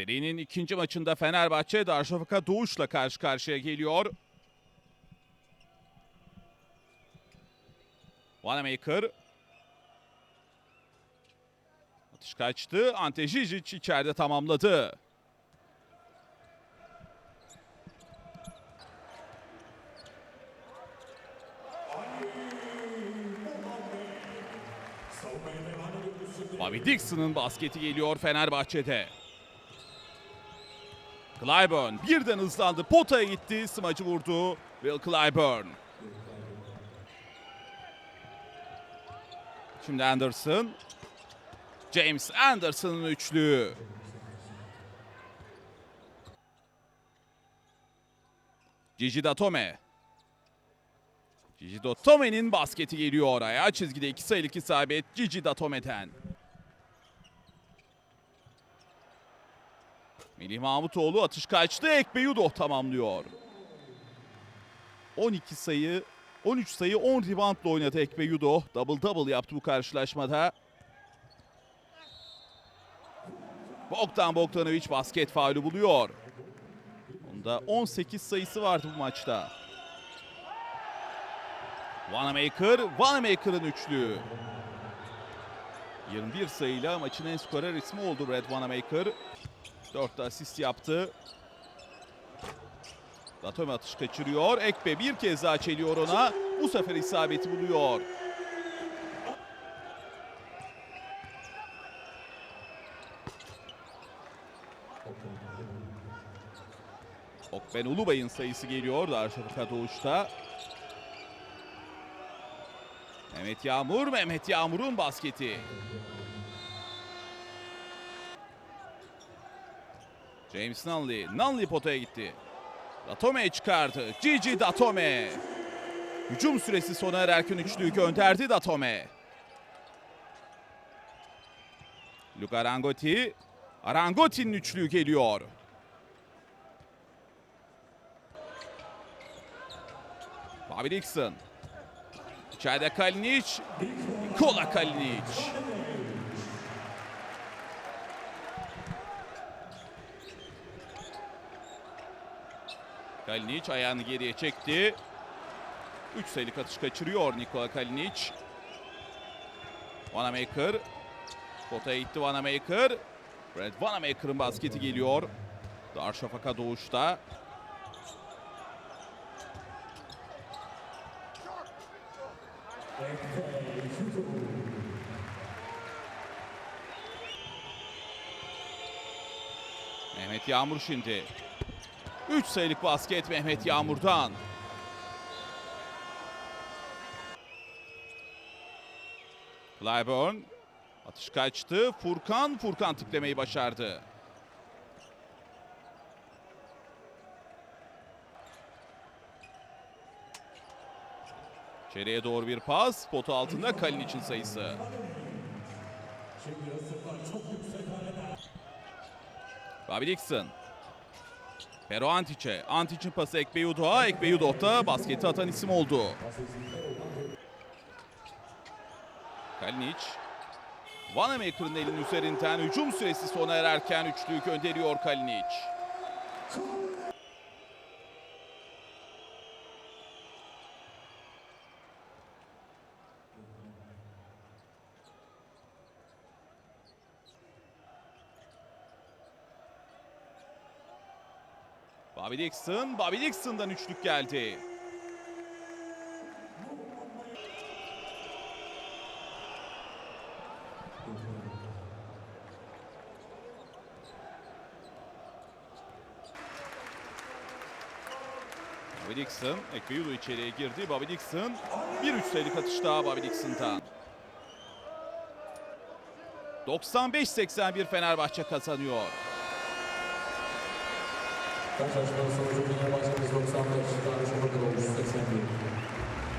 Serinin ikinci maçında Fenerbahçe Darüşşafaka Doğuş'la karşı karşıya geliyor. Wanamaker. Atış kaçtı. Ante Žižić içeride tamamladı. Bobby Dixon'ın basketi geliyor Fenerbahçe'de. Clyburn birden hızlandı. Potaya gitti. Smacı vurdu. Will Clyburn. Şimdi Anderson. James Anderson'ın üçlüğü. Gigi Datome. Gigi Datome'nin basketi geliyor oraya. Çizgide iki sayılık isabet Gigi Datome'den. Melih Mahmutoğlu atış kaçtı. Ekbeyudoh tamamlıyor. 12 sayı, 13 sayı 10 reboundla oynadı Ekbeyudoh. Double double yaptı bu karşılaşmada. Bogdan Bogdanovic basket faulü buluyor. Onda 18 sayısı vardı bu maçta. Wanamaker, Wanamaker'ın üçlüğü. 21 sayıyla maçın en skorer ismi oldu Red Wanamaker. 4 asist yaptı. Datome atış kaçırıyor. Ekbe bir kez daha çeliyor ona. Bu sefer isabeti buluyor. Okben Ulubay'ın sayısı geliyor Darüşşafaka Doğuş'ta. Mehmet Yağmur, Mehmet Yağmur'un basketi. James Nunley. Nunley potaya gitti. Datome çıkardı. Gigi Datome. Hücum süresi sona ererken üçlüyü gönderdi Datome. Luka Arangotti. Arangotti'nin üçlüğü geliyor. Bobby Dixon. İçeride Kalinic. Nikola Kalinic. Kalinic ayağını geriye çekti. 3 sayılık atış kaçırıyor Nikola Kalinic. Wanamaker. Potaya gitti Wanamaker. Brad Wanamaker'ın basketi geliyor. Darüşşafaka doğuşta. Mehmet Yağmur şimdi. 3 sayılık basket Mehmet Yağmur'dan. Clyburn atış kaçtı. Furkan, Furkan tiplemeyi başardı. İçeriye doğru bir pas. Potu altında Kalin için sayısı. Bobby Dixon. Pero Antic'e. Antic'in pası Ekbeyudoğa. Ekbeyudoh da basketi atan isim oldu. Kalinic. Wanamaker'ın elinin üzerinden hücum süresi sona ererken üçlüyü gönderiyor Kalinic. Bobby Dixon, Bobby Dixon'dan üçlük geldi. Bobby Dixon, Ekbeyudu içeriye girdi. Bobby Dixon, bir üç sayılık atış daha Bobby Dixon'dan. 95-81 Fenerbahçe kazanıyor. Także, że są zrobienia właśnie z Aleksandra Krzyżarzy, Rodolów z Seksami.